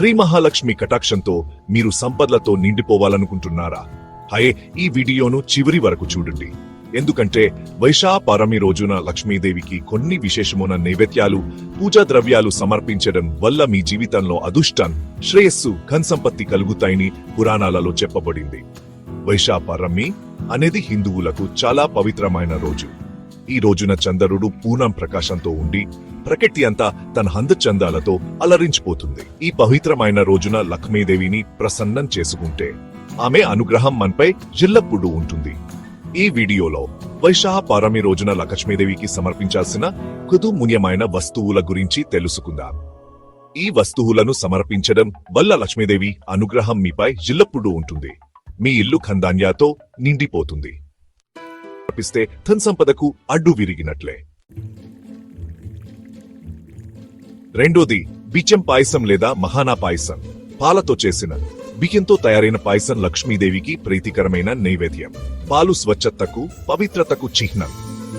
శ్రీ మహాలక్ష్మి కటాక్షంతో మీరు సంపదలతో నిండిపోవాలనుకుంటున్నారా? హయే ఈ వీడియోను చివరి వరకు చూడండి. ఎందుకంటే వైశాపారమి రోజున లక్ష్మీదేవికి కొన్ని విశేషమైన నైవేద్యాలు పూజా ద్రవ్యాలు సమర్పించడం వల్ల మీ జీవితంలో అదృష్టం శ్రేయస్సు ఘన్ సంపత్తి కలుగుతాయని పురాణాలలో చెప్పబడింది. వైశాపారమి అనేది హిందువులకు చాలా పవిత్రమైన రోజు. ఈ రోజున చంద్రుడు పూర్ణం ప్రకాశంతో ఉండి ప్రకృతి అంతా తన చందాలతో అలరించిపోతుంది. ఈ పవిత్రమైన రోజున లక్ష్మీదేవిని ప్రసన్నం చేసుకుంటే ఆమె అనుగ్రహం మనపై జిల్లప్పుడు ఉంటుంది. ఈ వీడియోలో వైశాఖ పారమి రోజున లక్ష్మీదేవికి సమర్పించాల్సిన కుదుమున్యమైన వస్తువుల గురించి తెలుసుకుందాం. ఈ వస్తువులను సమర్పించడం వల్ల లక్ష్మీదేవి అనుగ్రహం మీపై జిల్లప్పుడు ఉంటుంది. మీ ఇల్లు ఖందాన్యాతో నిండిపోతుంది. తప్పిస్తే ధన్ సంపదకు అడ్డు విరిగినట్లే. రెండోది బిచ్చం పాయసం లేదా మహానా పాయసం. పాలతో చేసిన బియ్యంతో తయారైన పాయసం లక్ష్మీదేవికి ప్రీతికరమైన నైవేద్యం. పాలు స్వచ్ఛతకు పవిత్రతకు చిహ్నం.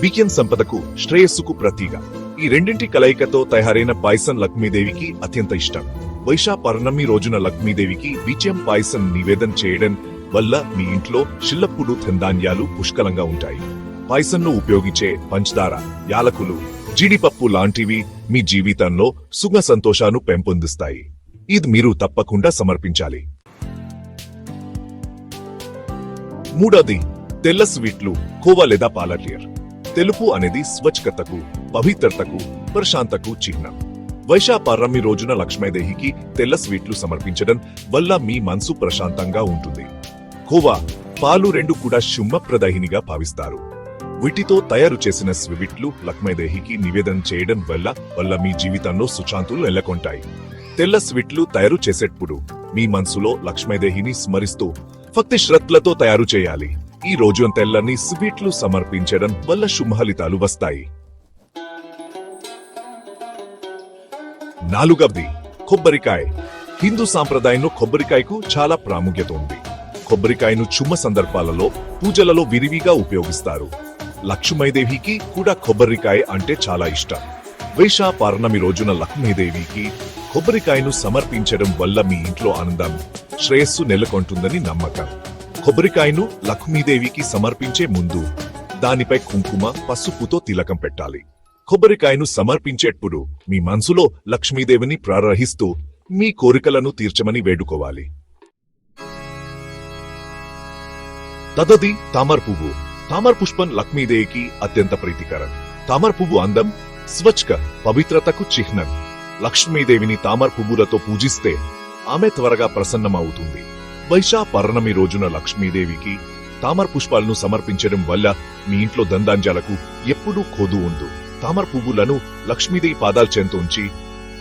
బియ్యం సంపదకు శ్రేయస్సుకు ప్రతీక. ఈ రెండింటి కలయికతో తయారైన పాయసం లక్ష్మీదేవికి అత్యంత ఇష్టం. వైశా పర్ణమి రోజున లక్ష్మీదేవికి బిచ్చం పాయసం నివేదన చేయడం వల్ల మీ ఇంట్లో చిల్లప్పుడు ధన్ధాన్యాలు పుష్కలంగా ఉంటాయి. పాయసంలో ఉపయోగించే పంచదార యాలకులు జీడిపప్పు లాంటివి మీ జీవితంలో సుఖ సంతోషాన్ని పెంపొందిస్తాయి. ఇది మీరు తప్పకుండా సమర్పించాలి. మూడోది తెల్ల స్వీట్లు కోవా లేదా పాలర్లియర్ తెలుపు అనేది స్వచ్ఛతకు పవిత్రతకు ప్రశాంతకు చిహ్నం. వైశాపారమి రోజున లక్ష్మీదేవికి తెల్ల స్వీట్లు సమర్పించడం వల్ల మీ మనసు ప్రశాంతంగా ఉంటుంది. కోవా పాలు రెండు కూడా శుభప్రదాయినిగా భావిస్తారు. వీటితో తయారు చేసిన స్వీట్లు లక్ష్మీదేహికి నివేదన చేయడం వల్ల వల్ల మీ జీవితంలో సుశాంతులు నెలకొంటాయి. తెల్ల స్వీట్లు తయారు చేసేటప్పుడు మీ మనసులో లక్ష్మీదేహిని స్మరిస్తూ భక్తి శ్రద్ధలతో తయారు చేయాలి. ఈ రోజు తెల్లని స్వీట్లు సమర్పించడం వల్ల శుభఫలితాలు వస్తాయి. నాలుగవది కొబ్బరికాయ. హిందూ సాంప్రదాయంలో కొబ్బరికాయకు చాలా ప్రాముఖ్యత ఉంది. కొబ్బరికాయను చుమ్మ సందర్భాలలో పూజలలో విరివిగా ఉపయోగిస్తారు. లక్ష్మీదేవికి కూడా కొబ్బరికాయ అంటే చాలా ఇష్టం. వైశా పౌర్ణమి రోజున లక్ష్మీదేవికి కొబ్బరికాయను సమర్పించడం వల్ల మీ ఇంట్లో ఆనందం శ్రేయస్సు నెలకొంటుందని నమ్మకం. కొబ్బరికాయను లక్ష్మీదేవికి సమర్పించే ముందు దానిపై కుంకుమ పసుపుతో తిలకం పెట్టాలి. కొబ్బరికాయను సమర్పించేటప్పుడు మీ మనసులో లక్ష్మీదేవిని ప్రారహిస్తూ మీ కోరికలను తీర్చమని వేడుకోవాలి. తదది తామర పువ్వు. తామర పుష్పం లక్ష్మీదేవికి అత్యంత ప్రీతికరం. తామర పువ్వు అందం స్వచ్ఛ పవిత్రతకు చిహ్నం. లక్ష్మీదేవిని తామర పువ్వులతో పూజిస్తే ఆమె త్వరగా ప్రసన్నమవుతుంది. వైశా పర్ణమి రోజున లక్ష్మీదేవికి తామర పుష్పాలను సమర్పించడం వల్ల మీ ఇంట్లో దందాంజాలకు ఎప్పుడూ కోదు ఉండు. తామర పువ్వులను లక్ష్మీదేవి పాదాల చెంత ఉంచి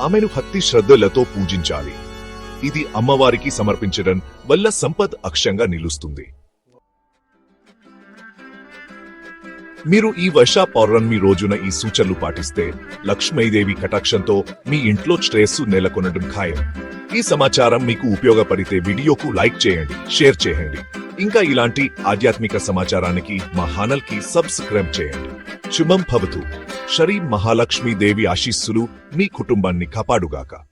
ఆమెను భక్తి శ్రద్ధలతో పూజించాలి. ఇది అమ్మవారికి సమర్పించడం వల్ల సంపద్ అక్షంగా నిలుస్తుంది. మీరు ఈ వర్ష పౌర్ణమి రోజున ఈ సూచనలు పాటిస్తే లక్ష్మీదేవి కటాక్షంతో మీ ఇంట్లో శ్రేయస్సు నెలకొనడం ఖాయం. ఈ సమాచారం మీకు ఉపయోగపడితే వీడియోకు లైక్ చేయండి షేర్ చేయండి. ఇంకా ఇలాంటి ఆధ్యాత్మిక సమాచారానికి మా ఛానల్కి సబ్స్క్రైబ్ చేయండి. శుభం భవతు. శరీ మహాలక్ష్మీ దేవి ఆశీస్సులు మీ కుటుంబాన్ని కాపాడుగాక.